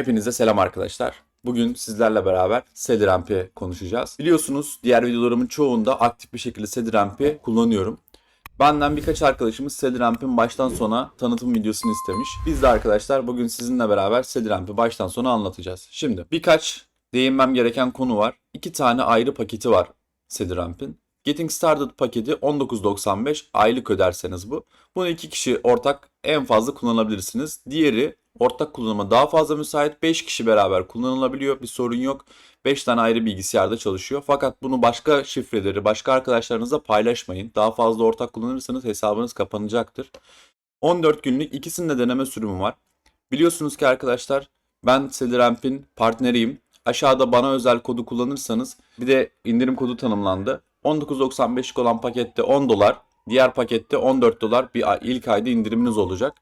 Hepinize selam arkadaşlar. Bugün sizlerle beraber SediRamp'i konuşacağız. Biliyorsunuz diğer videolarımın çoğunda aktif bir şekilde SediRamp'i kullanıyorum. Benden birkaç arkadaşımız SediRamp'in baştan sona tanıtım videosunu istemiş. Biz de arkadaşlar bugün sizinle beraber SediRamp'i baştan sona anlatacağız. Şimdi birkaç değinmem gereken konu var. İki tane ayrı paketi var SediRamp'in. Getting Started paketi 19.95 aylık öderseniz bu. Bunu iki kişi ortak en fazla kullanabilirsiniz. Diğeri ortak kullanıma daha fazla müsait 5 kişi beraber kullanılabiliyor. Bir sorun yok. 5 tane ayrı bilgisayarda çalışıyor. Fakat bunu başka şifreleri, başka arkadaşlarınızla paylaşmayın. Daha fazla ortak kullanırsanız hesabınız kapanacaktır. 14 günlük ikisinde deneme sürümü var. Biliyorsunuz ki arkadaşlar ben SediRamp'in partneriyim. Aşağıda bana özel kodu kullanırsanız bir de indirim kodu tanımlandı. 19.95'lik olan pakette 10 dolar, diğer pakette 14 dolar bir ilk ayda indiriminiz olacak.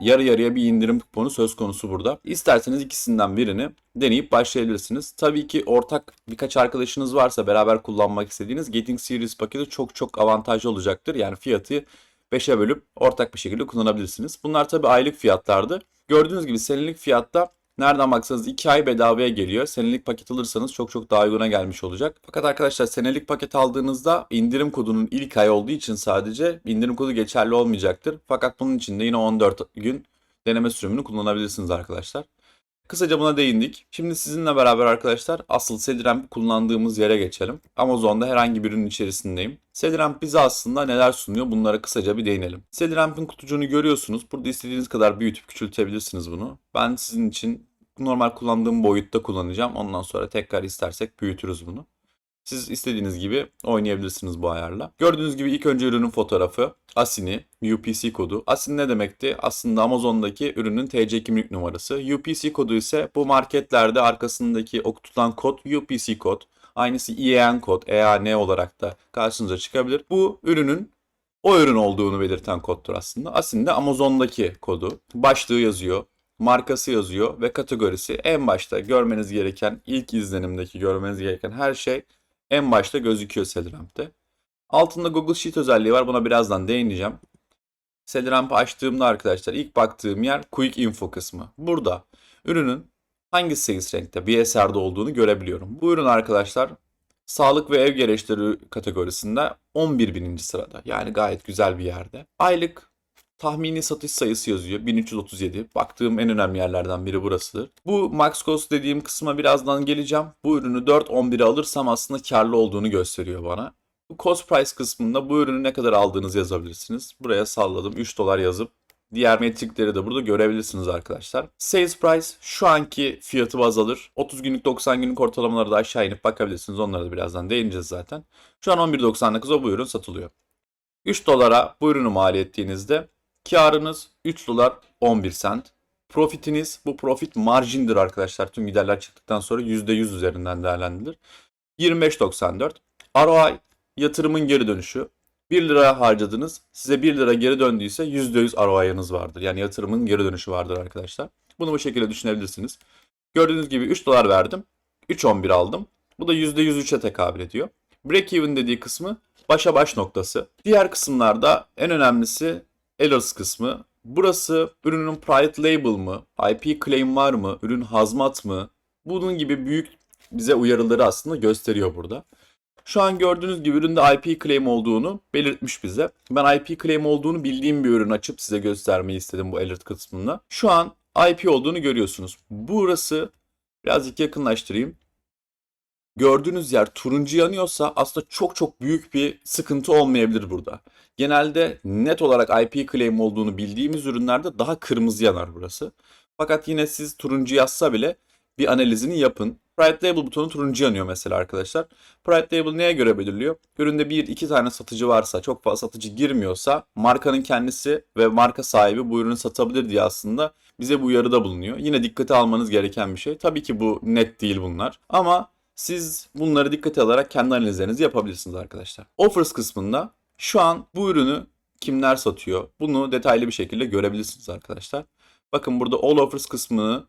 Yarı yarıya bir indirim kuponu söz konusu burada. İsterseniz ikisinden birini deneyip başlayabilirsiniz. Tabii ki ortak birkaç arkadaşınız varsa beraber kullanmak istediğiniz Getting Series paketi çok çok avantajlı olacaktır. Yani fiyatı 5'e bölüp ortak bir şekilde kullanabilirsiniz. Bunlar tabii aylık fiyatlardı. Gördüğünüz gibi senelik fiyatta nereden baksanız 2 ay bedavaya geliyor. Senelik paket alırsanız çok çok daha uyguna gelmiş olacak. Fakat arkadaşlar senelik paket aldığınızda indirim kodunun ilk ay olduğu için sadece indirim kodu geçerli olmayacaktır. Fakat bunun için de yine 14 gün deneme sürümünü kullanabilirsiniz arkadaşlar. Kısaca buna değindik. Şimdi sizinle beraber arkadaşlar asıl SediRamp'i kullandığımız yere geçelim. Amazon'da herhangi bir ürün içerisindeyim. SediRamp bize aslında neler sunuyor bunlara kısaca bir değinelim. SediRamp'in kutucuğunu görüyorsunuz. Burada istediğiniz kadar büyütüp küçültebilirsiniz bunu. Ben sizin için normal kullandığım boyutta kullanacağım. Ondan sonra tekrar istersek büyütürüz bunu. Siz istediğiniz gibi oynayabilirsiniz bu ayarla. Gördüğünüz gibi ilk önce ürünün fotoğrafı, ASIN'i, UPC kodu. ASIN ne demekti? Aslında Amazon'daki ürünün TC kimlik numarası. UPC kodu ise bu marketlerde arkasındaki okutulan kod UPC kod. Aynısı EAN kod, EAN olarak da karşınıza çıkabilir. Bu ürünün o ürün olduğunu belirten koddur aslında. ASIN de Amazon'daki kodu. Başlığı yazıyor, markası yazıyor ve kategorisi en başta görmeniz gereken ilk izlenimdeki görmeniz gereken her şey en başta gözüküyor SediRamp'te. Altında Google Sheet özelliği var. Buna birazdan değineceğim. SediRamp'ı açtığımda arkadaşlar ilk baktığım yer Quick Info kısmı. Burada ürünün hangi sales renkte bir eserde olduğunu görebiliyorum. Bu ürün arkadaşlar sağlık ve ev gereçleri kategorisinde 11 bininci sırada. Yani gayet güzel bir yerde. Aylık tahmini satış sayısı yazıyor. 1337. Baktığım en önemli yerlerden biri burasıdır. Bu max cost dediğim kısma birazdan geleceğim. Bu ürünü 4.11'e alırsam aslında karlı olduğunu gösteriyor bana. Bu cost price kısmında bu ürünü ne kadar aldığınızı yazabilirsiniz. Buraya salladım 3 dolar yazıp Diğer metrikleri de burada görebilirsiniz arkadaşlar. Sales price şu anki fiyatı baz alır. 30 günlük 90 günlük ortalamaları da aşağı inip bakabilirsiniz. Onlara da birazdan değineceğiz zaten. Şu an 11.99 o bu ürün satılıyor. 3 dolara bu ürünü mal ettiğinizde karınız 3 dolar 11 sent. Profitiniz bu profit marjindir arkadaşlar. Tüm giderler çıktıktan sonra %100 üzerinden değerlendirilir. 25.94. ROI yatırımın geri dönüşü. 1 lira harcadınız. Size 1 lira geri döndüyse %100 ROI'ınız vardır. Yani yatırımın geri dönüşü vardır arkadaşlar. Bunu bu şekilde düşünebilirsiniz. Gördüğünüz gibi 3 dolar verdim. 3.11 aldım. Bu da %103'e tekabül ediyor. Break even dediği kısmı başa baş noktası. Diğer kısımlarda en önemlisi Alerts kısmı. Burası ürünün private label mı, IP claim var mı, ürün hazmat mı? Bunun gibi büyük bize uyarıları aslında gösteriyor burada. Şu an gördüğünüz gibi üründe IP claim olduğunu belirtmiş bize. Ben IP claim olduğunu bildiğim bir ürün açıp size göstermeyi istedim bu alert kısmında. Şu an IP olduğunu görüyorsunuz. Burası birazcık yakınlaştırayım. Gördüğünüz yer turuncu yanıyorsa aslında çok çok büyük bir sıkıntı olmayabilir burada. Genelde net olarak IP claim olduğunu bildiğimiz ürünlerde daha kırmızı yanar burası. Fakat yine siz turuncu yazsa bile bir analizini yapın. Private Label butonu turuncu yanıyor mesela arkadaşlar. Private Label neye göre belirliyor? Üründe bir iki tane satıcı varsa, çok fazla satıcı girmiyorsa markanın kendisi ve marka sahibi bu ürünü satabilir diye aslında bize bu uyarıda bulunuyor. Yine dikkate almanız gereken bir şey. Tabii ki bu net değil bunlar. Ama siz bunları dikkate alarak kendi analizlerinizi yapabilirsiniz arkadaşlar. Offers kısmında şu an bu ürünü kimler satıyor? Bunu detaylı bir şekilde görebilirsiniz arkadaşlar. Bakın burada All Offers kısmını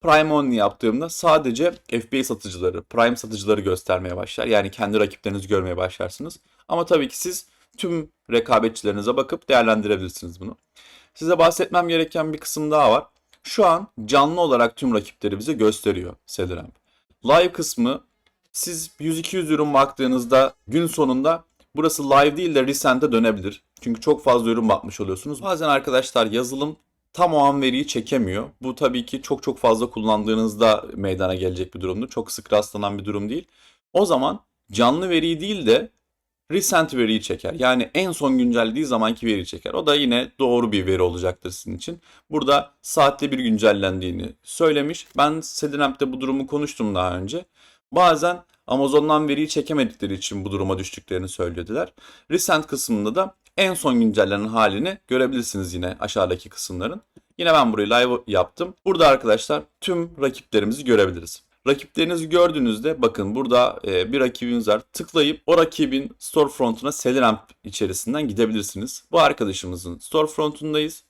Prime Only yaptığımda sadece FBA satıcıları, Prime satıcıları göstermeye başlar. Yani kendi rakiplerinizi görmeye başlarsınız. Ama tabii ki siz tüm rekabetçilerinize bakıp değerlendirebilirsiniz bunu. Size bahsetmem gereken bir kısım daha var. Şu an canlı olarak tüm rakipleri bize gösteriyor Celeramp. Live kısmı siz 100-200 ürün baktığınızda gün sonunda burası live değil de recent'e dönebilir. Çünkü çok fazla ürün bakmış oluyorsunuz. Bazen arkadaşlar yazılım tam o an veriyi çekemiyor. Bu tabii ki çok çok fazla kullandığınızda meydana gelecek bir durumdur. Çok sık rastlanan bir durum değil. O zaman canlı veriyi değil de recent veriyi çeker. Yani en son güncellediği zamanki veriyi çeker. O da yine doğru bir veri olacaktır sizin için. Burada saatte bir güncellendiğini söylemiş. Ben Sedinamp'te bu durumu konuştum daha önce. Bazen Amazon'dan veriyi çekemedikleri için bu duruma düştüklerini söylediler. Recent kısmında da en son güncellenen halini görebilirsiniz yine aşağıdaki kısımların. Yine ben burayı live yaptım. Burada arkadaşlar tüm rakiplerimizi görebiliriz. Rakiplerinizi gördüğünüzde bakın burada e, bir rakibiniz var. Tıklayıp o rakibin storefront'una Celeramp içerisinden gidebilirsiniz. Bu arkadaşımızın storefront'undayız.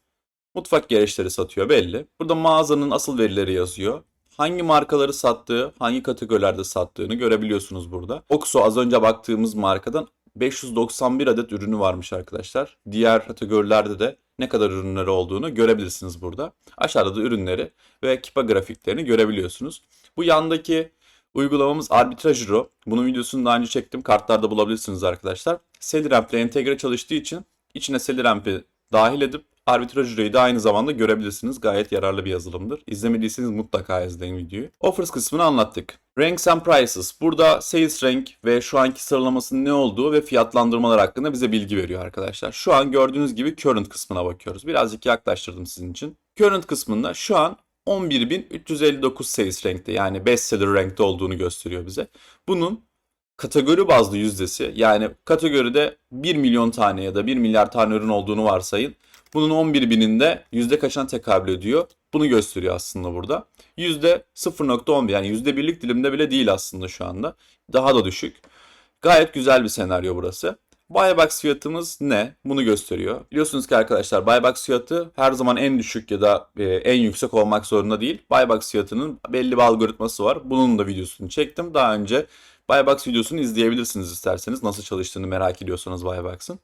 Mutfak gereçleri satıyor belli. Burada mağazanın asıl verileri yazıyor. Hangi markaları sattığı, hangi kategorilerde sattığını görebiliyorsunuz burada. Oxo az önce baktığımız markadan 591 adet ürünü varmış arkadaşlar. Diğer kategorilerde de ne kadar ürünleri olduğunu görebilirsiniz burada. Aşağıda da ürünleri ve kipa grafiklerini görebiliyorsunuz. Bu yandaki uygulamamız Arbitrage Hero. Bunun videosunu daha önce çektim. Kartlarda bulabilirsiniz arkadaşlar. Celeramp ile entegre çalıştığı için içine Celeramp'i dahil edip Arbitrage Hero'yu da aynı zamanda görebilirsiniz. Gayet yararlı bir yazılımdır. İzlemediyseniz mutlaka izleyin videoyu. Offers kısmını anlattık. Ranks and Prices. Burada sales rank ve şu anki sıralamasının ne olduğu ve fiyatlandırmalar hakkında bize bilgi veriyor arkadaşlar. Şu an gördüğünüz gibi current kısmına bakıyoruz. Birazcık yaklaştırdım sizin için. Current kısmında şu an 11.359 sales rank'te yani bestseller rank'te olduğunu gösteriyor bize. Bunun kategori bazlı yüzdesi yani kategoride 1 milyon tane ya da 1 milyar tane ürün olduğunu varsayın. Bunun 11 bininde yüzde kaçına tekabül ediyor? Bunu gösteriyor aslında burada. Yüzde 0.11 yani yüzde birlik dilimde bile değil aslında şu anda. Daha da düşük. Gayet güzel bir senaryo burası. Buybox fiyatımız ne? Bunu gösteriyor. Biliyorsunuz ki arkadaşlar Buybox fiyatı her zaman en düşük ya da e, en yüksek olmak zorunda değil. Buybox fiyatının belli bir algoritması var. Bunun da videosunu çektim. Daha önce Buybox videosunu izleyebilirsiniz isterseniz. Nasıl çalıştığını merak ediyorsanız Buybox'ın.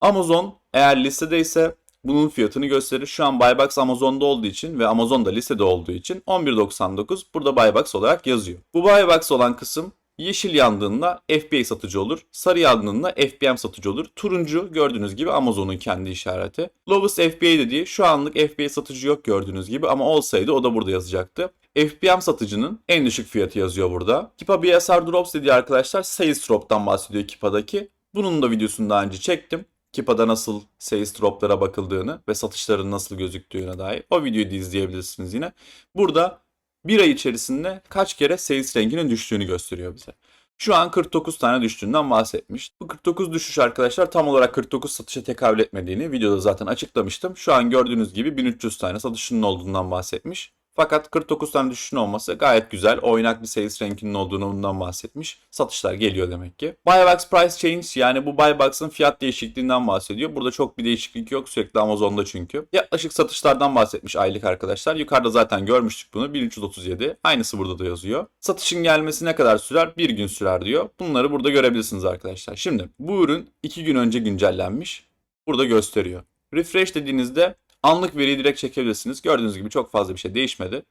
Amazon eğer listedeyse bunun fiyatını gösterir. Şu an Buybox Amazon'da olduğu için ve Amazon'da listede olduğu için 11.99 burada Buybox olarak yazıyor. Bu Buybox olan kısım yeşil yandığında FBA satıcı olur. Sarı yandığında FBM satıcı olur. Turuncu gördüğünüz gibi Amazon'un kendi işareti. Lowest FBA dediği şu anlık FBA satıcı yok gördüğünüz gibi ama olsaydı o da burada yazacaktı. FBM satıcının en düşük fiyatı yazıyor burada. Kipa BSR Drops dediği arkadaşlar sales drop'tan bahsediyor Kipa'daki. Bunun da videosunu daha önce çektim. Kipa'da nasıl sales drop'lara bakıldığını ve satışların nasıl gözüktüğüne dair o videoyu da izleyebilirsiniz yine. Burada bir ay içerisinde kaç kere sales renginin düştüğünü gösteriyor bize. Şu an 49 tane düştüğünden bahsetmiş. Bu 49 düşüş arkadaşlar tam olarak 49 satışa tekabül etmediğini videoda zaten açıklamıştım. Şu an gördüğünüz gibi 1300 tane satışının olduğundan bahsetmiş. Fakat 49 tane düşüşün olması gayet güzel. Oynak bir sales rankinin olduğundan bahsetmiş. Satışlar geliyor demek ki. Buybox price change yani bu Buybox'ın fiyat değişikliğinden bahsediyor. Burada çok bir değişiklik yok sürekli Amazon'da çünkü. Yaklaşık satışlardan bahsetmiş aylık arkadaşlar. Yukarıda zaten görmüştük bunu 1337. Aynısı burada da yazıyor. Satışın gelmesi ne kadar sürer? Bir gün sürer diyor. Bunları burada görebilirsiniz arkadaşlar. Şimdi bu ürün 2 gün önce güncellenmiş. Burada gösteriyor. Refresh dediğinizde Anlık veriyi direkt çekebilirsiniz. Gördüğünüz gibi çok fazla bir şey değişmedi.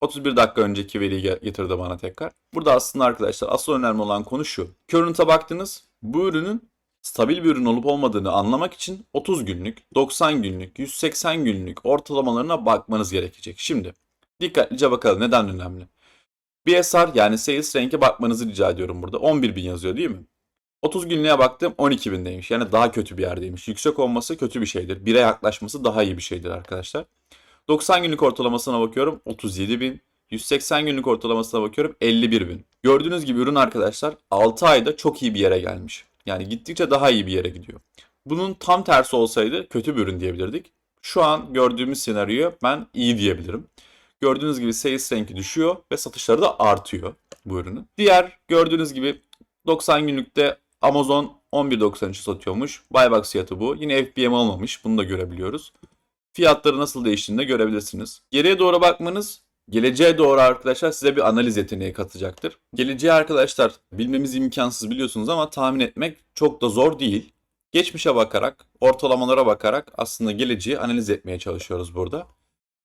31 dakika önceki veriyi getirdi bana tekrar. Burada aslında arkadaşlar asıl önemli olan konu şu. Current'a baktınız. Bu ürünün stabil bir ürün olup olmadığını anlamak için 30 günlük, 90 günlük, 180 günlük ortalamalarına bakmanız gerekecek. Şimdi dikkatlice bakalım neden önemli. BSR yani sales rank'e bakmanızı rica ediyorum burada. 11.000 yazıyor değil mi? 30 günlüğe baktım 12 bindeymiş. Yani daha kötü bir yerdeymiş. Yüksek olması kötü bir şeydir. 1'e yaklaşması daha iyi bir şeydir arkadaşlar. 90 günlük ortalamasına bakıyorum 37 bin. 180 günlük ortalamasına bakıyorum 51 bin. Gördüğünüz gibi ürün arkadaşlar 6 ayda çok iyi bir yere gelmiş. Yani gittikçe daha iyi bir yere gidiyor. Bunun tam tersi olsaydı kötü bir ürün diyebilirdik. Şu an gördüğümüz senaryo ben iyi diyebilirim. Gördüğünüz gibi sales renki düşüyor ve satışları da artıyor bu ürünün. Diğer gördüğünüz gibi 90 günlükte Amazon 11.93 satıyormuş. Buybox fiyatı bu. Yine FBM olmamış. Bunu da görebiliyoruz. Fiyatları nasıl değiştiğini de görebilirsiniz. Geriye doğru bakmanız geleceğe doğru arkadaşlar size bir analiz yeteneği katacaktır. Geleceği arkadaşlar bilmemiz imkansız biliyorsunuz ama tahmin etmek çok da zor değil. Geçmişe bakarak, ortalamalara bakarak aslında geleceği analiz etmeye çalışıyoruz burada.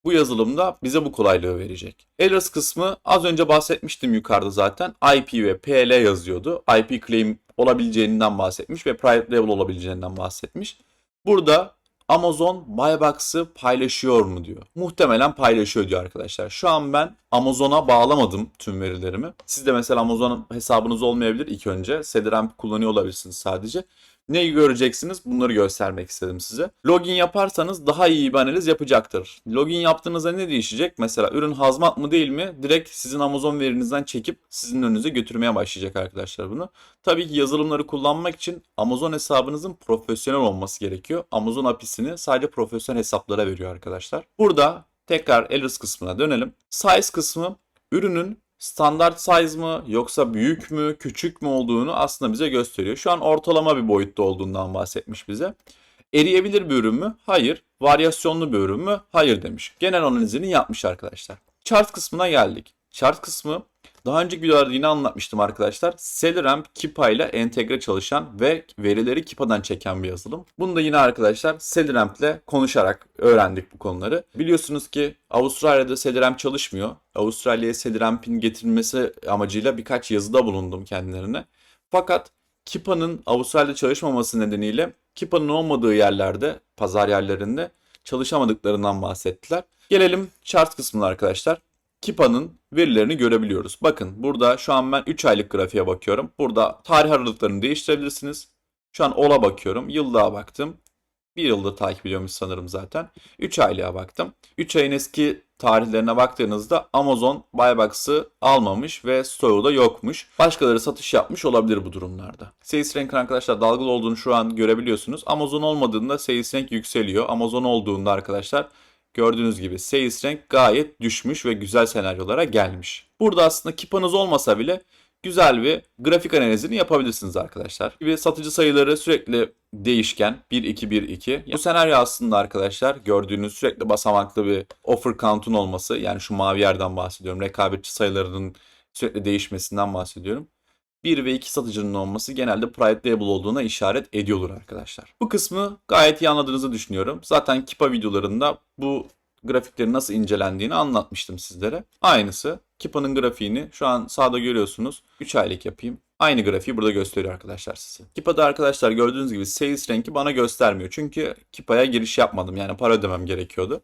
Bu yazılımda bize bu kolaylığı verecek. Address kısmı az önce bahsetmiştim yukarıda zaten. IP ve PL yazıyordu. IP claim olabileceğinden bahsetmiş ve private label olabileceğinden bahsetmiş. Burada Amazon Buybox'ı paylaşıyor mu diyor. Muhtemelen paylaşıyor diyor arkadaşlar. Şu an ben Amazon'a bağlamadım tüm verilerimi. Siz de mesela Amazon hesabınız olmayabilir ilk önce. SediRamp kullanıyor olabilirsiniz sadece. Neyi göreceksiniz? Bunları göstermek istedim size. Login yaparsanız daha iyi bir analiz yapacaktır. Login yaptığınızda ne değişecek? Mesela ürün hazmat mı değil mi? Direkt sizin Amazon verinizden çekip sizin önünüze götürmeye başlayacak arkadaşlar bunu. Tabii ki yazılımları kullanmak için Amazon hesabınızın profesyonel olması gerekiyor. Amazon API'sini sadece profesyonel hesaplara veriyor arkadaşlar. Burada tekrar Address kısmına dönelim. Size kısmı ürünün standart size mı yoksa büyük mü küçük mü olduğunu aslında bize gösteriyor. Şu an ortalama bir boyutta olduğundan bahsetmiş bize. Eriyebilir bir ürün mü? Hayır. Varyasyonlu bir ürün mü? Hayır demiş. Genel analizini yapmış arkadaşlar. Chart kısmına geldik. Chart kısmı daha önceki videolarda yine anlatmıştım arkadaşlar. SellRamp Kipa ile entegre çalışan ve verileri Kipa'dan çeken bir yazılım. Bunu da yine arkadaşlar SellRamp ile konuşarak öğrendik bu konuları. Biliyorsunuz ki Avustralya'da SellRamp çalışmıyor. Avustralya'ya SellRamp'in getirilmesi amacıyla birkaç yazıda bulundum kendilerine. Fakat Kipa'nın Avustralya'da çalışmaması nedeniyle Kipa'nın olmadığı yerlerde, pazar yerlerinde çalışamadıklarından bahsettiler. Gelelim chart kısmına arkadaşlar. Kipa'nın verilerini görebiliyoruz. Bakın burada şu an ben 3 aylık grafiğe bakıyorum. Burada tarih aralıklarını değiştirebilirsiniz. Şu an ola bakıyorum. Yıllığa baktım. Bir yılda takip ediyormuş sanırım zaten. 3 aylığa baktım. 3 ayın eski tarihlerine baktığınızda Amazon Buybox'ı almamış ve stoğu yokmuş. Başkaları satış yapmış olabilir bu durumlarda. Sales Rank'ın arkadaşlar dalgalı olduğunu şu an görebiliyorsunuz. Amazon olmadığında Sales Rank yükseliyor. Amazon olduğunda arkadaşlar Gördüğünüz gibi sales rank gayet düşmüş ve güzel senaryolara gelmiş. Burada aslında kipanız olmasa bile güzel bir grafik analizini yapabilirsiniz arkadaşlar. Gibi satıcı sayıları sürekli değişken 1-2-1-2. Bu senaryo aslında arkadaşlar gördüğünüz sürekli basamaklı bir offer count'un olması yani şu mavi yerden bahsediyorum. Rekabetçi sayılarının sürekli değişmesinden bahsediyorum. 1 ve 2 satıcının olması genelde private label olduğuna işaret ediyordur arkadaşlar. Bu kısmı gayet iyi anladığınızı düşünüyorum. Zaten Kipa videolarında bu grafiklerin nasıl incelendiğini anlatmıştım sizlere. Aynısı Kipa'nın grafiğini şu an sağda görüyorsunuz. 3 aylık yapayım. Aynı grafiği burada gösteriyor arkadaşlar size. Kipa'da arkadaşlar gördüğünüz gibi sales renki bana göstermiyor. Çünkü Kipa'ya giriş yapmadım. Yani para ödemem gerekiyordu.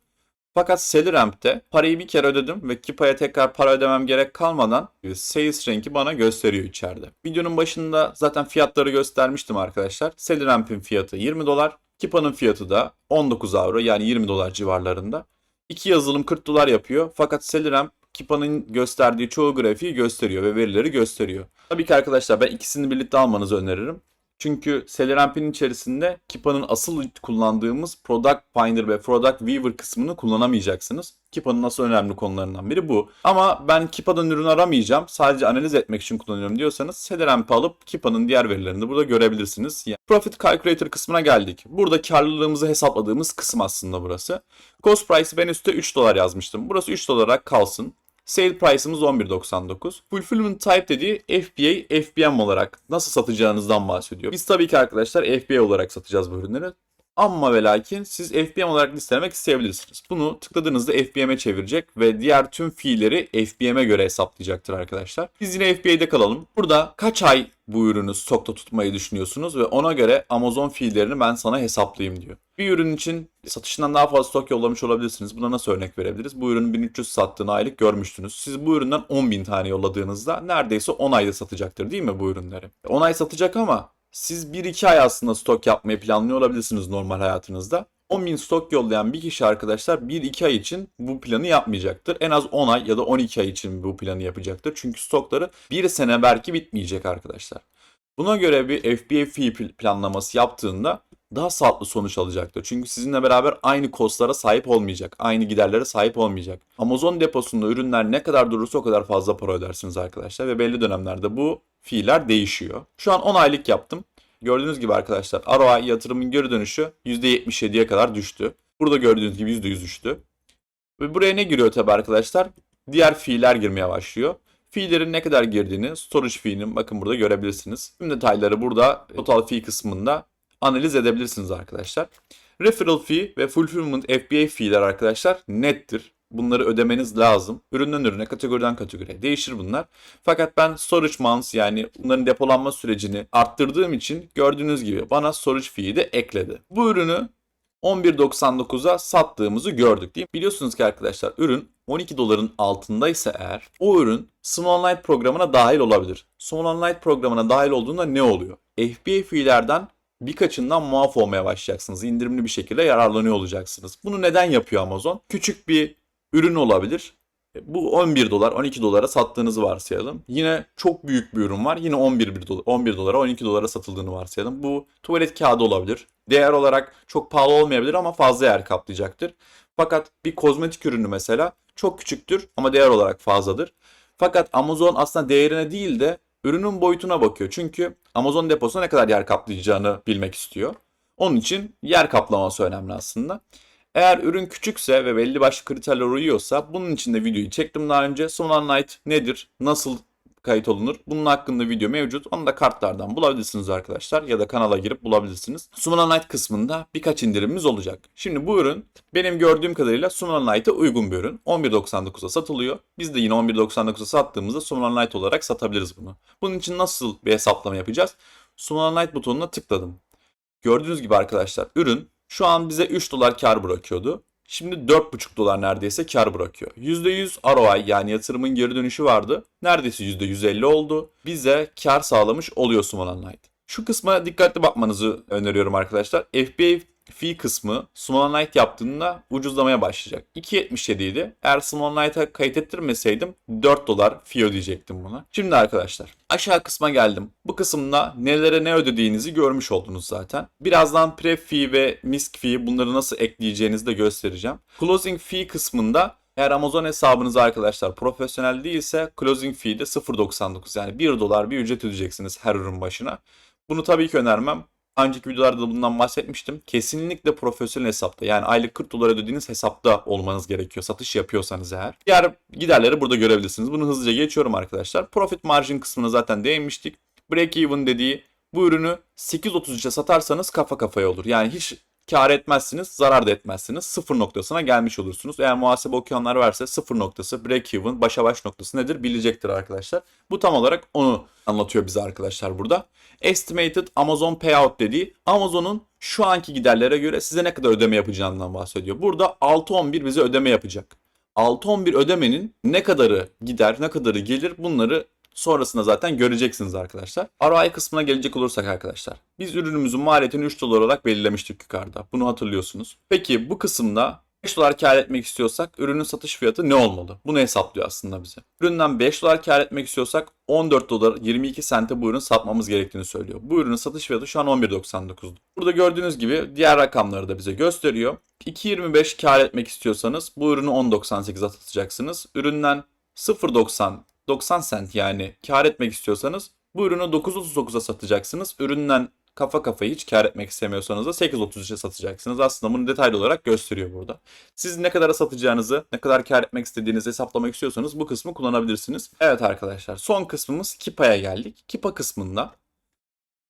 Fakat SellRamp'te parayı bir kere ödedim ve Kipa'ya tekrar para ödemem gerek kalmadan sales renki bana gösteriyor içeride. Videonun başında zaten fiyatları göstermiştim arkadaşlar. SellRamp'in fiyatı 20 dolar. Kipa'nın fiyatı da 19 avro yani 20 dolar civarlarında. İki yazılım 40 dolar yapıyor. Fakat SellRamp Kipa'nın gösterdiği çoğu grafiği gösteriyor ve verileri gösteriyor. Tabii ki arkadaşlar ben ikisini birlikte almanızı öneririm. Çünkü SellRamp'in içerisinde Kipa'nın asıl kullandığımız Product Finder ve Product Weaver kısmını kullanamayacaksınız. Kipa'nın asıl önemli konularından biri bu. Ama ben Kipa'dan ürün aramayacağım. Sadece analiz etmek için kullanıyorum diyorsanız SellRamp'i alıp Kipa'nın diğer verilerini de burada görebilirsiniz. Yani Profit Calculator kısmına geldik. Burada karlılığımızı hesapladığımız kısım aslında burası. Cost Price ben üstte 3 dolar yazmıştım. Burası 3 dolara kalsın. Sale price'ımız 11.99. Fulfillment type dediği FBA, FBM olarak nasıl satacağınızdan bahsediyor. Biz tabii ki arkadaşlar FBA olarak satacağız bu ürünleri. Ama ve lakin siz FBM olarak listelemek isteyebilirsiniz. Bunu tıkladığınızda FBM'e çevirecek ve diğer tüm fiilleri FBM'e göre hesaplayacaktır arkadaşlar. Biz yine FBA'de kalalım. Burada kaç ay bu ürünü stokta tutmayı düşünüyorsunuz ve ona göre Amazon fiillerini ben sana hesaplayayım diyor. Bir ürün için satışından daha fazla stok yollamış olabilirsiniz. Buna nasıl örnek verebiliriz? Bu ürünün 1300 sattığını aylık görmüştünüz. Siz bu üründen 10.000 tane yolladığınızda neredeyse 10 ayda satacaktır değil mi bu ürünleri? 10 ay satacak ama siz 1-2 ay aslında stok yapmayı planlıyor olabilirsiniz normal hayatınızda. 10.000 stok yollayan bir kişi arkadaşlar 1-2 ay için bu planı yapmayacaktır. En az 10 ay ya da 12 ay için bu planı yapacaktır. Çünkü stokları bir sene belki bitmeyecek arkadaşlar. Buna göre bir FBA fee planlaması yaptığında daha sağlıklı sonuç alacaktır. Çünkü sizinle beraber aynı kostlara sahip olmayacak. Aynı giderlere sahip olmayacak. Amazon deposunda ürünler ne kadar durursa o kadar fazla para ödersiniz arkadaşlar. Ve belli dönemlerde bu fiiller değişiyor. Şu an 10 aylık yaptım. Gördüğünüz gibi arkadaşlar ROI yatırımın geri dönüşü %77'ye kadar düştü. Burada gördüğünüz gibi %100 düştü. Ve buraya ne giriyor tabi arkadaşlar? Diğer fiiller girmeye başlıyor. Fiillerin ne kadar girdiğini storage fee'nin bakın burada görebilirsiniz. Tüm detayları burada total fee kısmında analiz edebilirsiniz arkadaşlar. Referral fee ve fulfillment FBA fee'ler arkadaşlar nettir. bunları ödemeniz lazım. Üründen ürüne, kategoriden kategoriye değişir bunlar. Fakat ben storage months yani bunların depolanma sürecini arttırdığım için gördüğünüz gibi bana storage fee'yi de ekledi. Bu ürünü 11.99'a sattığımızı gördük değil mi? Biliyorsunuz ki arkadaşlar ürün 12 doların altındaysa eğer o ürün Small Light programına dahil olabilir. Small Light programına dahil olduğunda ne oluyor? FBA fee'lerden birkaçından muaf olmaya başlayacaksınız. İndirimli bir şekilde yararlanıyor olacaksınız. Bunu neden yapıyor Amazon? Küçük bir ürün olabilir. Bu 11 dolar, 12 dolara sattığınızı varsayalım. Yine çok büyük bir ürün var. Yine 11 dolar, 11 dolara, 12 dolara satıldığını varsayalım. Bu tuvalet kağıdı olabilir. Değer olarak çok pahalı olmayabilir ama fazla yer kaplayacaktır. Fakat bir kozmetik ürünü mesela çok küçüktür ama değer olarak fazladır. Fakat Amazon aslında değerine değil de ürünün boyutuna bakıyor. Çünkü Amazon deposuna ne kadar yer kaplayacağını bilmek istiyor. Onun için yer kaplaması önemli aslında. Eğer ürün küçükse ve belli başlı kriterler uyuyorsa bunun için de videoyu çektim daha önce. Sonar Night nedir? Nasıl kayıt olunur? Bunun hakkında video mevcut. Onu da kartlardan bulabilirsiniz arkadaşlar ya da kanala girip bulabilirsiniz. Summon Night kısmında birkaç indirimimiz olacak. Şimdi bu ürün benim gördüğüm kadarıyla Summon Night'a uygun bir ürün. 11.99'a satılıyor. Biz de yine 11.99'a sattığımızda Summon Night olarak satabiliriz bunu. Bunun için nasıl bir hesaplama yapacağız? Summon Night butonuna tıkladım. Gördüğünüz gibi arkadaşlar ürün şu an bize 3 dolar kar bırakıyordu. Şimdi 4,5 dolar neredeyse kar bırakıyor. %100 ROI yani yatırımın geri dönüşü vardı. Neredeyse %150 oldu. Bize kar sağlamış oluyor Summon Night. Şu kısma dikkatli bakmanızı öneriyorum arkadaşlar. FBA fee kısmı Small Night yaptığında ucuzlamaya başlayacak. 2.77 idi. Eğer Small Night'a kayıt ettirmeseydim 4 dolar fee ödeyecektim buna. Şimdi arkadaşlar aşağı kısma geldim. Bu kısımda nelere ne ödediğinizi görmüş oldunuz zaten. Birazdan prep fee ve misk fee bunları nasıl ekleyeceğinizi de göstereceğim. Closing fee kısmında eğer Amazon hesabınız arkadaşlar profesyonel değilse closing fee de 0.99 yani 1 dolar bir ücret ödeyeceksiniz her ürün başına. Bunu tabii ki önermem. Önceki videolarda da bundan bahsetmiştim. Kesinlikle profesyonel hesapta yani aylık 40 dolar ödediğiniz hesapta olmanız gerekiyor. Satış yapıyorsanız eğer. Diğer giderleri burada görebilirsiniz. Bunu hızlıca geçiyorum arkadaşlar. Profit margin kısmına zaten değinmiştik. Break even dediği bu ürünü 8.33'e satarsanız kafa kafaya olur. Yani hiç kar etmezsiniz, zarar da etmezsiniz. Sıfır noktasına gelmiş olursunuz. Eğer muhasebe okuyanlar varsa sıfır noktası, break even, başa baş noktası nedir bilecektir arkadaşlar. Bu tam olarak onu anlatıyor bize arkadaşlar burada. Estimated Amazon Payout dediği Amazon'un şu anki giderlere göre size ne kadar ödeme yapacağından bahsediyor. Burada 6.11 bize ödeme yapacak. 6.11 ödemenin ne kadarı gider, ne kadarı gelir bunları sonrasında zaten göreceksiniz arkadaşlar. ROI kısmına gelecek olursak arkadaşlar. Biz ürünümüzün maliyetini 3 dolar olarak belirlemiştik yukarıda. Bunu hatırlıyorsunuz. Peki bu kısımda 5 dolar kar etmek istiyorsak ürünün satış fiyatı ne olmalı? Bunu hesaplıyor aslında bize. Üründen 5 dolar kar etmek istiyorsak 14 dolar 22 sente bu ürün satmamız gerektiğini söylüyor. Bu ürünün satış fiyatı şu an 11.99. Burada gördüğünüz gibi diğer rakamları da bize gösteriyor. 2.25 kar etmek istiyorsanız bu ürünü 10.98'e satacaksınız. Üründen 0.90 90 sent yani kar etmek istiyorsanız bu ürünü 9.39'a satacaksınız. Üründen kafa kafayı hiç kar etmek istemiyorsanız da 8.33'e satacaksınız. Aslında bunu detaylı olarak gösteriyor burada. Siz ne kadara satacağınızı, ne kadar kar etmek istediğinizi hesaplamak istiyorsanız bu kısmı kullanabilirsiniz. Evet arkadaşlar son kısmımız Kipa'ya geldik. Kipa kısmında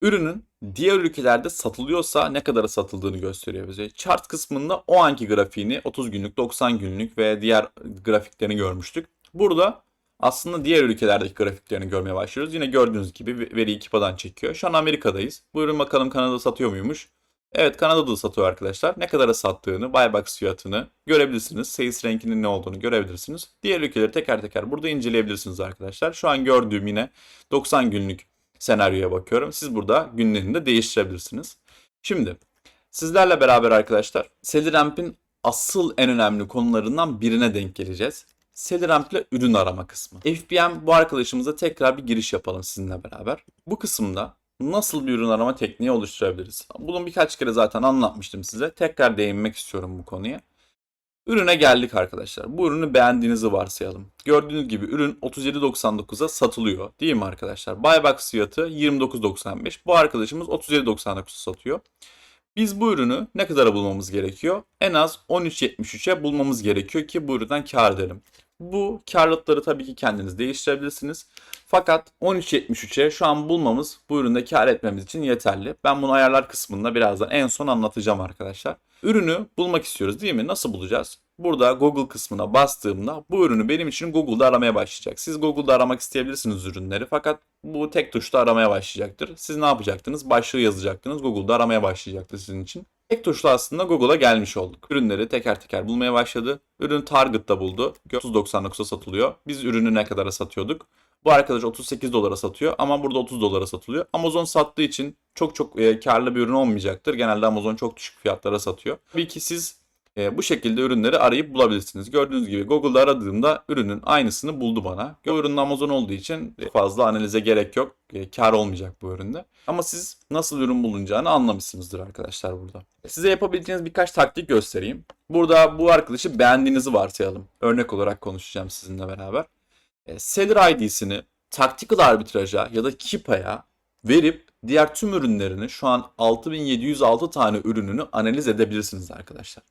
ürünün diğer ülkelerde satılıyorsa ne kadara satıldığını gösteriyor bize. Chart kısmında o anki grafiğini 30 günlük, 90 günlük ve diğer grafiklerini görmüştük. Burada aslında diğer ülkelerdeki grafiklerini görmeye başlıyoruz. Yine gördüğünüz gibi veriyi Kipa'dan çekiyor. Şu an Amerika'dayız. Buyurun bakalım Kanada satıyor muymuş? Evet Kanada'da da satıyor arkadaşlar. Ne kadara sattığını, buybox fiyatını görebilirsiniz. Sales rankinin ne olduğunu görebilirsiniz. Diğer ülkeleri teker teker burada inceleyebilirsiniz arkadaşlar. Şu an gördüğüm yine 90 günlük senaryoya bakıyorum. Siz burada günlerini de değiştirebilirsiniz. Şimdi sizlerle beraber arkadaşlar SeliRamp'in asıl en önemli konularından birine denk geleceğiz. Celeramp ile ürün arama kısmı. FBM bu arkadaşımıza tekrar bir giriş yapalım sizinle beraber. Bu kısımda nasıl bir ürün arama tekniği oluşturabiliriz? Bunu birkaç kere zaten anlatmıştım size. Tekrar değinmek istiyorum bu konuya. Ürüne geldik arkadaşlar. Bu ürünü beğendiğinizi varsayalım. Gördüğünüz gibi ürün 37.99'a satılıyor. Değil mi arkadaşlar? Buybox fiyatı 29.95. Bu arkadaşımız 37.99'a satıyor. Biz bu ürünü ne kadara bulmamız gerekiyor? En az 13.73'e bulmamız gerekiyor ki bu üründen kar edelim. Bu karlılıkları tabii ki kendiniz değiştirebilirsiniz. Fakat 13.73'e şu an bulmamız bu üründe kar etmemiz için yeterli. Ben bunu ayarlar kısmında birazdan en son anlatacağım arkadaşlar. Ürünü bulmak istiyoruz değil mi? Nasıl bulacağız? Burada Google kısmına bastığımda bu ürünü benim için Google'da aramaya başlayacak. Siz Google'da aramak isteyebilirsiniz ürünleri fakat bu tek tuşta aramaya başlayacaktır. Siz ne yapacaktınız? Başlığı yazacaktınız. Google'da aramaya başlayacaktır sizin için. Tek tuşla aslında Google'a gelmiş olduk. Ürünleri teker teker bulmaya başladı. Ürün Target'ta buldu. 30.99'a satılıyor. Biz ürünü ne kadara satıyorduk? Bu arkadaş 38 dolara satıyor ama burada 30 dolara satılıyor. Amazon sattığı için çok çok e, karlı bir ürün olmayacaktır. Genelde Amazon çok düşük fiyatlara satıyor. Tabii ki siz e, bu şekilde ürünleri arayıp bulabilirsiniz. Gördüğünüz gibi Google'da aradığımda ürünün aynısını buldu bana. Bu ürünün Amazon olduğu için fazla analize gerek yok. E, kar olmayacak bu üründe. Ama siz nasıl ürün bulunacağını anlamışsınızdır arkadaşlar burada. Size yapabileceğiniz birkaç taktik göstereyim. Burada bu arkadaşı beğendiğinizi varsayalım. Örnek olarak konuşacağım sizinle beraber. E, Seller ID'sini Tactical Arbitrage'a ya da Kipa'ya verip diğer tüm ürünlerini şu an 6706 tane ürününü analiz edebilirsiniz arkadaşlar.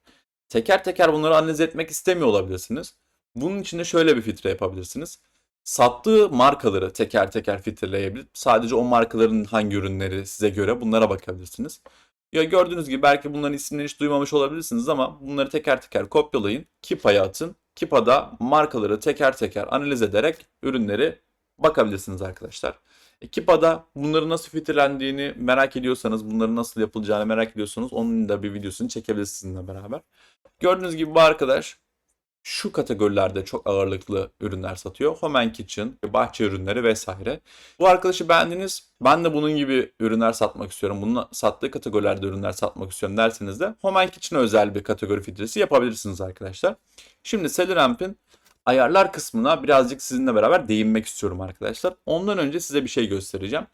Teker teker bunları analiz etmek istemiyor olabilirsiniz. Bunun için de şöyle bir filtre yapabilirsiniz. Sattığı markaları teker teker filtreleyebilip sadece o markaların hangi ürünleri size göre bunlara bakabilirsiniz. Ya gördüğünüz gibi belki bunların isimlerini hiç duymamış olabilirsiniz ama bunları teker teker kopyalayın, Kipa'ya atın. Kipa'da markaları teker teker analiz ederek ürünleri bakabilirsiniz arkadaşlar. E, Kipa'da bunları nasıl filtrelendiğini merak ediyorsanız, bunların nasıl yapılacağını merak ediyorsanız onun da bir videosunu çekebiliriz sizinle beraber. Gördüğünüz gibi bu arkadaş şu kategorilerde çok ağırlıklı ürünler satıyor. Home Kitchen, bahçe ürünleri vesaire. Bu arkadaşı beğendiniz. Ben de bunun gibi ürünler satmak istiyorum. Bunun sattığı kategorilerde ürünler satmak istiyorum derseniz de Home and Kitchen'a özel bir kategori filtresi yapabilirsiniz arkadaşlar. Şimdi SellerAmp'in ayarlar kısmına birazcık sizinle beraber değinmek istiyorum arkadaşlar. Ondan önce size bir şey göstereceğim.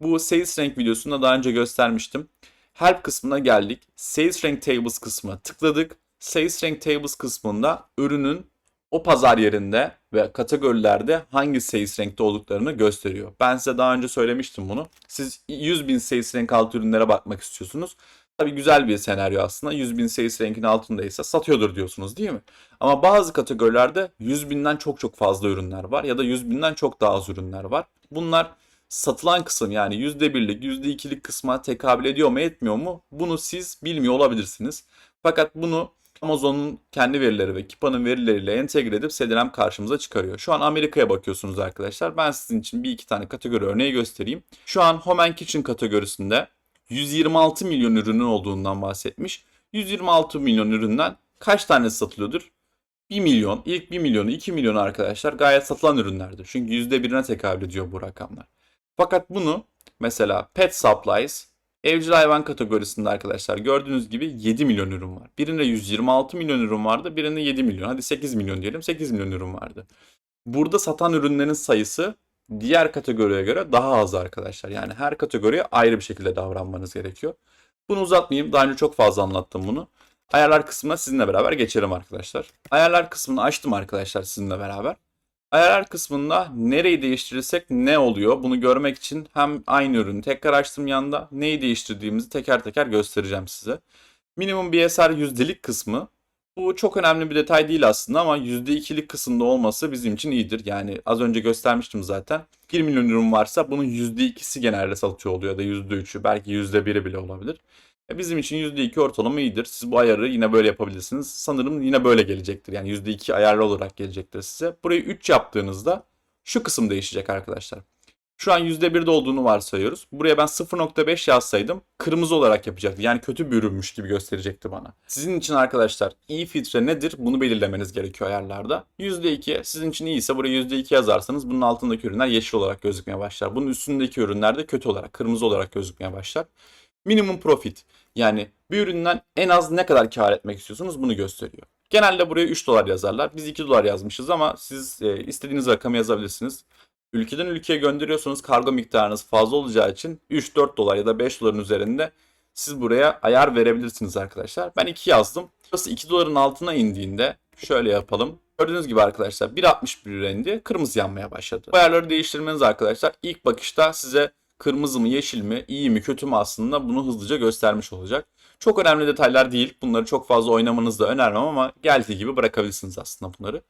Bu Sales Rank videosunda daha önce göstermiştim. Help kısmına geldik. Sales Rank Tables kısmına tıkladık. Sales Rank Tables kısmında ürünün o pazar yerinde ve kategorilerde hangi sales rankte olduklarını gösteriyor. Ben size daha önce söylemiştim bunu. Siz 100 bin sales rank altı ürünlere bakmak istiyorsunuz. Tabii güzel bir senaryo aslında. 100 bin sales rank'in altındaysa satıyordur diyorsunuz değil mi? Ama bazı kategorilerde 100 binden çok çok fazla ürünler var ya da 100 binden çok daha az ürünler var. Bunlar satılan kısım yani %1'lik %2'lik kısma tekabül ediyor mu etmiyor mu? Bunu siz bilmiyor olabilirsiniz. Fakat bunu Amazon'un kendi verileri ve Kipa'nın verileriyle entegre edip Celeram karşımıza çıkarıyor. Şu an Amerika'ya bakıyorsunuz arkadaşlar. Ben sizin için bir iki tane kategori örneği göstereyim. Şu an Home and Kitchen kategorisinde 126 milyon ürünün olduğundan bahsetmiş. 126 milyon üründen kaç tanesi satılıyordur? 1 milyon, ilk 1 milyonu, 2 milyonu arkadaşlar gayet satılan ürünlerdir. Çünkü %1'ine tekabül ediyor bu rakamlar. Fakat bunu mesela Pet Supplies, evcil hayvan kategorisinde arkadaşlar gördüğünüz gibi 7 milyon ürün var. Birinde 126 milyon ürün vardı, birinde 7 milyon. Hadi 8 milyon diyelim, 8 milyon ürün vardı. Burada satan ürünlerin sayısı diğer kategoriye göre daha az arkadaşlar. Yani her kategoriye ayrı bir şekilde davranmanız gerekiyor. Bunu uzatmayayım. Daha önce çok fazla anlattım bunu. Ayarlar kısmına sizinle beraber geçelim arkadaşlar. Ayarlar kısmını açtım arkadaşlar sizinle beraber. Ayarlar kısmında nereyi değiştirirsek ne oluyor bunu görmek için hem aynı ürünü tekrar açtım yanında neyi değiştirdiğimizi teker teker göstereceğim size. Minimum BSR yüzdelik kısmı bu çok önemli bir detay değil aslında ama %2'lik kısımda olması bizim için iyidir. Yani az önce göstermiştim zaten. 1 milyon ürün varsa bunun %2'si genelde satıyor oluyor ya da %3'ü belki %1'i bile olabilir. E, Bizim için %2 ortalama iyidir. Siz bu ayarı yine böyle yapabilirsiniz. Sanırım yine böyle gelecektir. Yani %2 ayarlı olarak gelecektir size. Burayı 3 yaptığınızda şu kısım değişecek arkadaşlar. Şu an %1'de olduğunu varsayıyoruz. Buraya ben 0.5 yazsaydım kırmızı olarak yapacaktı. Yani kötü bir gibi gösterecekti bana. Sizin için arkadaşlar iyi filtre nedir? Bunu belirlemeniz gerekiyor ayarlarda. %2 sizin için iyiyse buraya %2 yazarsanız bunun altındaki ürünler yeşil olarak gözükmeye başlar. Bunun üstündeki ürünler de kötü olarak, kırmızı olarak gözükmeye başlar. Minimum profit yani bir üründen en az ne kadar kar etmek istiyorsunuz bunu gösteriyor. Genelde buraya 3 dolar yazarlar. Biz 2 dolar yazmışız ama siz e, istediğiniz rakamı yazabilirsiniz. Ülkeden ülkeye gönderiyorsanız kargo miktarınız fazla olacağı için 3-4 dolar ya da 5 doların üzerinde siz buraya ayar verebilirsiniz arkadaşlar. Ben 2 yazdım. Burası 2 doların altına indiğinde şöyle yapalım. Gördüğünüz gibi arkadaşlar 1.61 indi. Kırmızı yanmaya başladı. Bu ayarları değiştirmeniz arkadaşlar ilk bakışta size kırmızı mı yeşil mi iyi mi kötü mü aslında bunu hızlıca göstermiş olacak. Çok önemli detaylar değil. Bunları çok fazla oynamanızı da önermem ama geldiği gibi bırakabilirsiniz aslında bunları.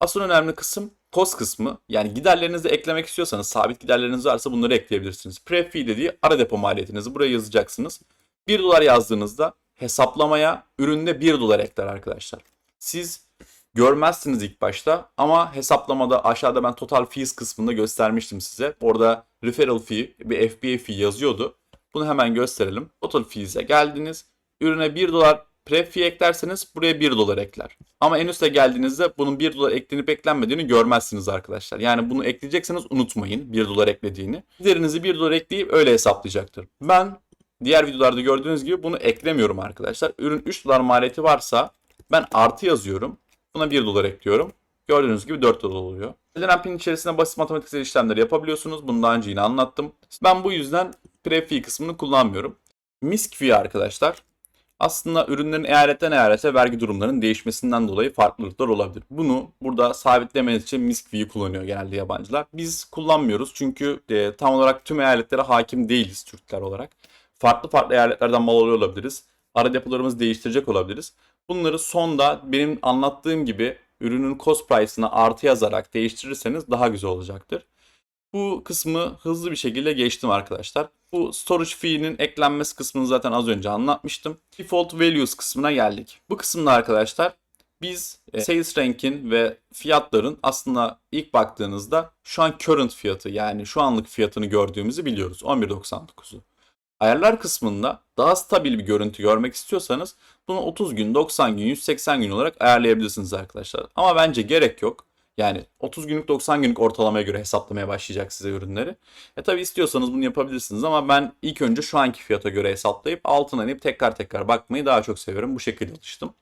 Asıl önemli kısım cost kısmı. Yani giderlerinizi eklemek istiyorsanız sabit giderleriniz varsa bunları ekleyebilirsiniz. Prep fee dediği ara depo maliyetinizi buraya yazacaksınız. 1 dolar yazdığınızda hesaplamaya üründe 1 dolar ekler arkadaşlar. Siz görmezsiniz ilk başta ama hesaplamada aşağıda ben total fees kısmında göstermiştim size. Orada referral fee bir FBA fee yazıyordu. Bunu hemen gösterelim. Total fees'e geldiniz. Ürüne 1 dolar prep fee eklerseniz buraya 1 dolar ekler. Ama en üste geldiğinizde bunun 1 dolar eklenip eklenmediğini görmezsiniz arkadaşlar. Yani bunu ekleyecekseniz unutmayın 1 dolar eklediğini. Giderinizi 1 dolar ekleyip öyle hesaplayacaktır. Ben diğer videolarda gördüğünüz gibi bunu eklemiyorum arkadaşlar. Ürün 3 dolar maliyeti varsa ben artı yazıyorum. Buna 1 dolar ekliyorum. Gördüğünüz gibi 4 dolar oluyor. LNP'nin içerisinde basit matematiksel işlemleri yapabiliyorsunuz. Bunu daha önce yine anlattım. Ben bu yüzden prep fee kısmını kullanmıyorum. MISK fee arkadaşlar aslında ürünlerin eyaletten eyalete vergi durumlarının değişmesinden dolayı farklılıklar olabilir. Bunu burada sabitlemeniz için MISK fee'yi kullanıyor genelde yabancılar. Biz kullanmıyoruz çünkü e, tam olarak tüm eyaletlere hakim değiliz Türkler olarak. Farklı farklı eyaletlerden mal alıyor olabiliriz. Ara depolarımızı değiştirecek olabiliriz. Bunları sonda benim anlattığım gibi ürünün cost price'ına artı yazarak değiştirirseniz daha güzel olacaktır. Bu kısmı hızlı bir şekilde geçtim arkadaşlar. Bu storage fee'nin eklenmesi kısmını zaten az önce anlatmıştım. Default values kısmına geldik. Bu kısımda arkadaşlar biz e, sales rank'in ve fiyatların aslında ilk baktığınızda şu an current fiyatı yani şu anlık fiyatını gördüğümüzü biliyoruz. 11.99'u. Ayarlar kısmında daha stabil bir görüntü görmek istiyorsanız bunu 30 gün, 90 gün, 180 gün olarak ayarlayabilirsiniz arkadaşlar. Ama bence gerek yok. Yani 30 günlük 90 günlük ortalamaya göre hesaplamaya başlayacak size ürünleri. E tabi istiyorsanız bunu yapabilirsiniz ama ben ilk önce şu anki fiyata göre hesaplayıp altına inip tekrar tekrar bakmayı daha çok seviyorum. Bu şekilde alıştım.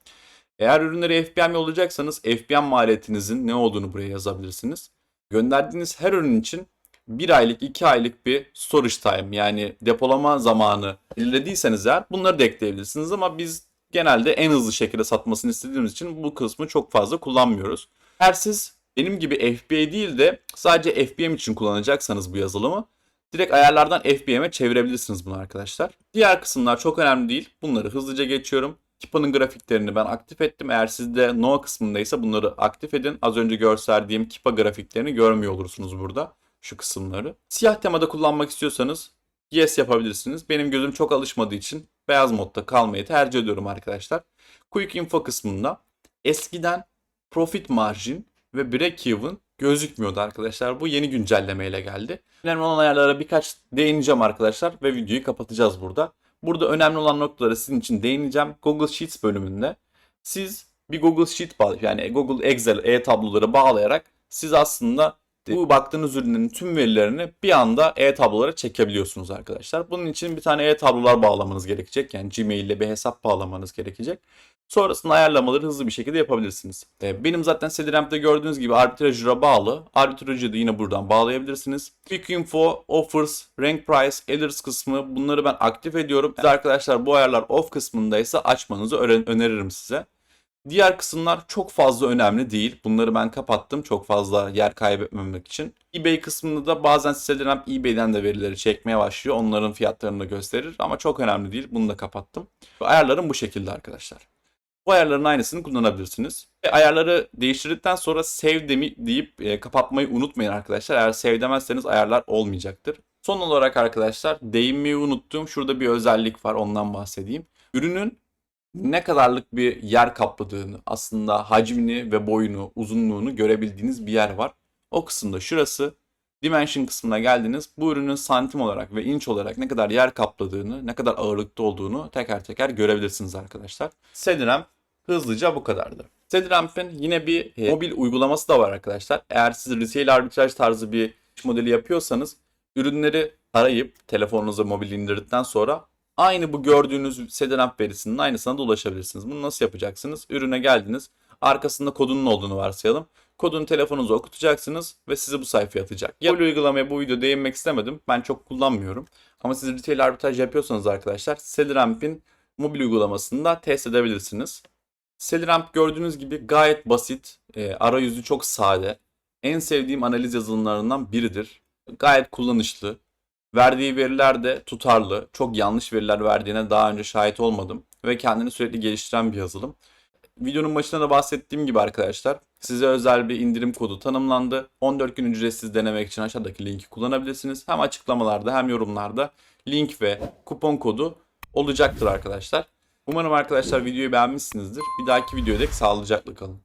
Eğer ürünleri FBM yollayacaksanız FBM maliyetinizin ne olduğunu buraya yazabilirsiniz. Gönderdiğiniz her ürün için 1 aylık 2 aylık bir storage time yani depolama zamanı belirlediyseniz eğer bunları da ekleyebilirsiniz ama biz genelde en hızlı şekilde satmasını istediğimiz için bu kısmı çok fazla kullanmıyoruz. Eğer siz benim gibi FBA değil de sadece FBM için kullanacaksanız bu yazılımı direkt ayarlardan FBM'e çevirebilirsiniz bunu arkadaşlar. Diğer kısımlar çok önemli değil. Bunları hızlıca geçiyorum. Kipa'nın grafiklerini ben aktif ettim. Eğer sizde no kısmındaysa bunları aktif edin. Az önce gösterdiğim Kipa grafiklerini görmüyor olursunuz burada. Şu kısımları. Siyah temada kullanmak istiyorsanız yes yapabilirsiniz. Benim gözüm çok alışmadığı için beyaz modda kalmayı tercih ediyorum arkadaşlar. Quick info kısmında eskiden profit margin ve break even gözükmüyordu arkadaşlar. Bu yeni güncellemeyle geldi. Önemli olan ayarlara birkaç değineceğim arkadaşlar ve videoyu kapatacağız burada. Burada önemli olan noktalara sizin için değineceğim. Google Sheets bölümünde siz bir Google Sheet bağlı yani Google Excel e-tabloları bağlayarak siz aslında bu baktığınız ürünlerin tüm verilerini bir anda e-tablolara çekebiliyorsunuz arkadaşlar. Bunun için bir tane e-tablolar bağlamanız gerekecek. Yani Gmail ile bir hesap bağlamanız gerekecek. Sonrasında ayarlamaları hızlı bir şekilde yapabilirsiniz. E, Benim zaten Cediramp'te gördüğünüz gibi Arbitrage'a bağlı. Arbitrage'ı da yine buradan bağlayabilirsiniz. Quick Info, Offers, Rank Price, Alerts kısmı bunları ben aktif ediyorum. Siz arkadaşlar bu ayarlar off kısmındaysa açmanızı öğren- öneririm size. Diğer kısımlar çok fazla önemli değil. Bunları ben kapattım çok fazla yer kaybetmemek için. eBay kısmında da bazen Cedramp eBay'den de verileri çekmeye başlıyor. Onların fiyatlarını da gösterir ama çok önemli değil. Bunu da kapattım. Ayarlarım bu şekilde arkadaşlar. Bu ayarların aynısını kullanabilirsiniz. Ve ayarları değiştirdikten sonra save deyip e, kapatmayı unutmayın arkadaşlar. Eğer save demezseniz ayarlar olmayacaktır. Son olarak arkadaşlar değinmeyi unuttuğum şurada bir özellik var ondan bahsedeyim. Ürünün ne kadarlık bir yer kapladığını, aslında hacmini ve boyunu, uzunluğunu görebildiğiniz bir yer var. O kısımda şurası. Dimension kısmına geldiniz. Bu ürünün santim olarak ve inç olarak ne kadar yer kapladığını, ne kadar ağırlıkta olduğunu teker teker görebilirsiniz arkadaşlar. Cedramp hızlıca bu kadardı. Cediramp'in yine bir e, mobil uygulaması da var arkadaşlar. Eğer siz retail arbitraj tarzı bir iş modeli yapıyorsanız ürünleri arayıp telefonunuza mobil indirdikten sonra aynı bu gördüğünüz Cedramp verisinin aynısına da ulaşabilirsiniz. Bunu nasıl yapacaksınız? Ürüne geldiniz. Arkasında kodunun olduğunu varsayalım. Kodunu telefonunuza okutacaksınız ve sizi bu sayfaya atacak. Ya bu uygulamaya bu videoda değinmek istemedim. Ben çok kullanmıyorum. Ama siz retail arbitraj yapıyorsanız arkadaşlar Cediramp'in mobil uygulamasını da test edebilirsiniz. Celeramp gördüğünüz gibi gayet basit. E, arayüzü çok sade. En sevdiğim analiz yazılımlarından biridir. Gayet kullanışlı. Verdiği veriler de tutarlı. Çok yanlış veriler verdiğine daha önce şahit olmadım. Ve kendini sürekli geliştiren bir yazılım. Videonun başında da bahsettiğim gibi arkadaşlar size özel bir indirim kodu tanımlandı. 14 gün ücretsiz denemek için aşağıdaki linki kullanabilirsiniz. Hem açıklamalarda hem yorumlarda link ve kupon kodu olacaktır arkadaşlar. Umarım arkadaşlar videoyu beğenmişsinizdir. Bir dahaki videoda sağlıcakla kalın.